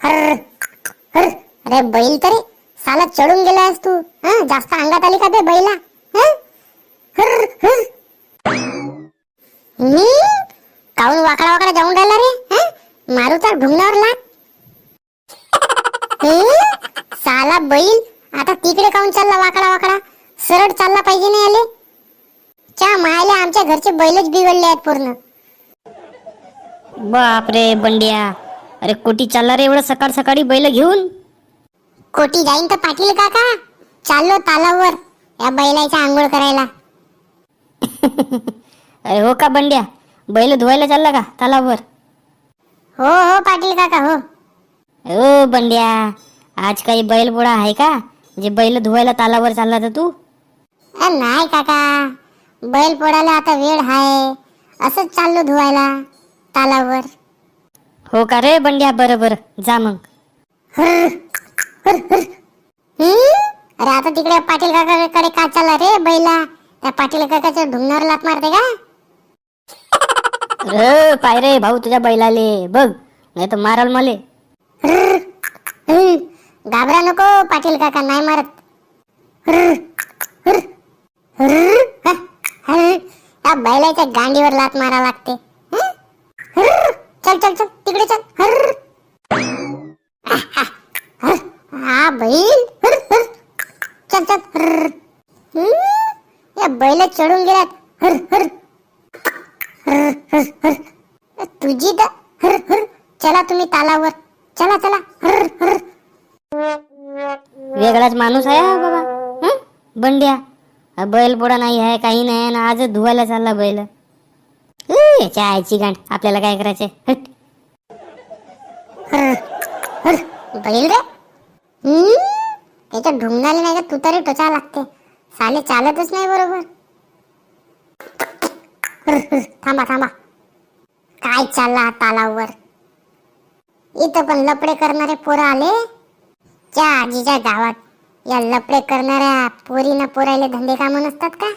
हर हर. अरे बैल तरी साला चढून गेलास तू. हा जास्त अंगात आली का ते बैला? हर हर. मी? काऊन वाकडा वाकडा जाऊन राहिला रे? मारू तर ढुंगणावर लाग. साला बैल आता तिकडे काऊन चालला वाकडा वाकडा? सरळ चालला पाहिजे नाही आले च्या मायले आमच्या घरचे बैलच बिघडले आहेत पूर्ण. बाप रे अरे कोटी चालला रे एवढं सकाळ सकाळी बैल घेऊन? कोटी जाईन तर पाटील काका. चाललो तालावर या बैलाच्या आंघोळ करायला. अरे हो का बंड्या? बैल धुवायला चालला का तलावर? हो हो पाटील काका हो. ओ बंड्या आज काही बैल बुडा आहे का? जे बैल धुवायला तालावर चालला तर तू? अ, नाही काका. बैल पोडायला आता वेळ हाय. असंच चाललो धुवायला तालावर. हो का रे बंड्या बरं बरं जा मग? अरे आता तिकडे पाटील काकाकडे का चालला रे बैला त्या पाटील काकाच्या ढुंगणावर लात मारते का अरे पाय रे भाऊ तुझ्या बैलाले बघ नाही तर माराल मले. घाबरा नको पाटील काका नाही मारत बैलाच्या गांडीवर लात मारा लागते. चल चल चल तिकडे चल. हर. हा बैल हर, हर. चल चल हर. या बैल चढून गेल्यात. हर हर. हर हर हर. तुझी द हर हर. चला तुम्ही तालावर. चला चला. हर हर. वेगळाच माणूस आहे हा बाबा. हं? बंड्या. हा बैल पोडा नाही आहे काही नाही आहे ना आज धुवायला चालला बैल. याच्या आईची गांड आपल्याला काय करायचे हट. हर रे. हम्म. त्याच्या ढुंगाला नाही का तू तरी टोचा लागते. साले चालतच नाही बरोबर. थांबा थांबा. काय चालला तालावर इथं पण लपडे करणारे पोरं आले. त्या आजीच्या गावात. या लपडे करणाऱ्या पोरीना पोरायला धंदे कामं नसतात का?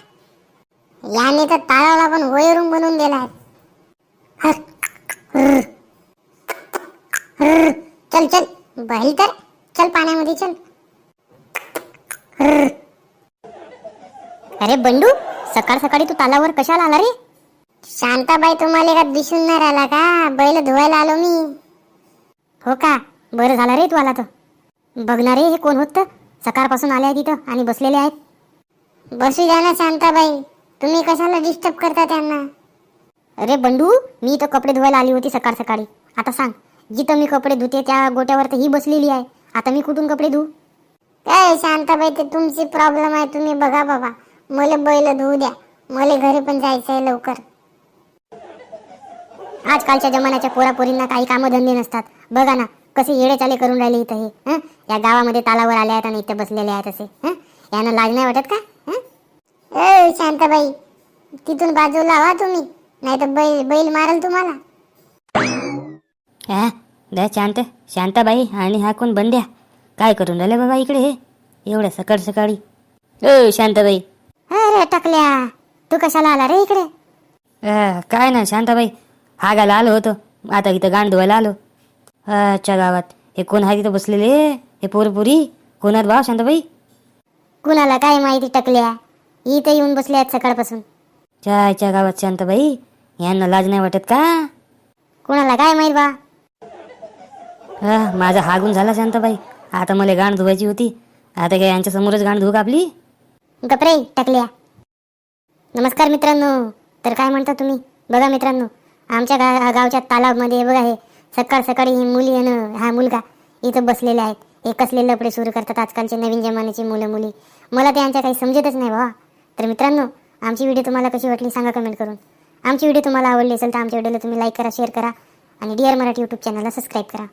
याने तर ताळाला पण वयरून बनवून दिला हर हर. चल चल बैल तर. चल पाण्यामध्ये चल. अरे बंडू सकाळ सकाळी तू तालावर कशाला आला रे? शांताबाई तुम्हाला का दिसून नाही राहिला का? बैल धुवायला आलो मी. हो का? बरं झालं रे तू आला तर. बघणारे हे कोण होत? सकाळपासून आले आहे तिथं आणि बसलेले आहेत. बसू द्या ना शांताबाई. तुम्ही कशाला डिस्टर्ब करता त्यांना? अरे बंडू मी तर कपडे धुवायला आली होती सकाळ सकाळी. आता सांग जिथं मी कपडे धुते त्या गोट्यावर तर ही बसलेली आहे. आता मी कुठून कपडे धुऊ? काय शांताबाई ते तुमची प्रॉब्लेम आहे. तुम्ही बघा बाबा. मला बैल धुवू द्या. मला घरी पण जायचं आहे लवकर. आजकालच्या जमान्याच्या पोरापोरींना काही कामधंदे नसतात. बघा ना कसे येडे चाले करून राहिले इथं हे हं? या गावामध्ये तालावर आले आहेत आणि इथे बसलेले आहेत असे हं? यांना लाज नाही वाटत का हं? ए शांताबाई तिथून बाजूला व्हा तुम्ही. नाही तर बैल बैल मारल तुम्हाला. हा? द्या शांत शांताबाई आणि हा कोण बंड्या? काय करून राहिले बाबा इकडे हे? एवढ्या सकाळ सकाळी. ओ शांताबाई. अरे टकल्या. तू कशाला आला रे इकडे? अ, काय ना शांताबाई. हा गायला आलो होतो. आता इथं गाण धुवायला आलो. अच्छा गावात. हे कोण आहे तिथं बसलेले? हे पोरपुरी कोण आहेत भाव शांताबाई? कुणाला काय माहिती टकल्या? इथं येऊन बसले आहेत सकाळपासून. चायच्या गावात शांताबाई. यांना लाज नाही वाटत का? कुणाला काय माहीत बा? हा माझा हागून झाला शांताबाई. आता मला गाण धुवायची होती. आता काय यांच्या समोरच गाण धुवू का आपली? गपरे टाकल्या. नमस्कार मित्रांनो. तर काय म्हणता तुम्ही? बघा मित्रांनो आमच्या गा गावच्या तालाबमध्ये बघा हे सकाळ सकाळी ही मुली आणि हा मुलगा इथं बसलेले आहेत. हे कसले लपडे सुरू करतात आजकालचे नवीन जमान्याची मुलं मुली. मला ते यांच्या काही समजतच नाही बाबा तर मित्रांनो आमची व्हिडिओ तुम्हाला कशी वाटली सांगा कमेंट करून. आमची व्हिडिओ तुम्हाला आवडली असेल तर आमच्या व्हिडिओला तुम्ही लाईक करा शेअर करा. आणि डिअर मराठी यूट्यूब चॅनलला सबस्क्राईब करा.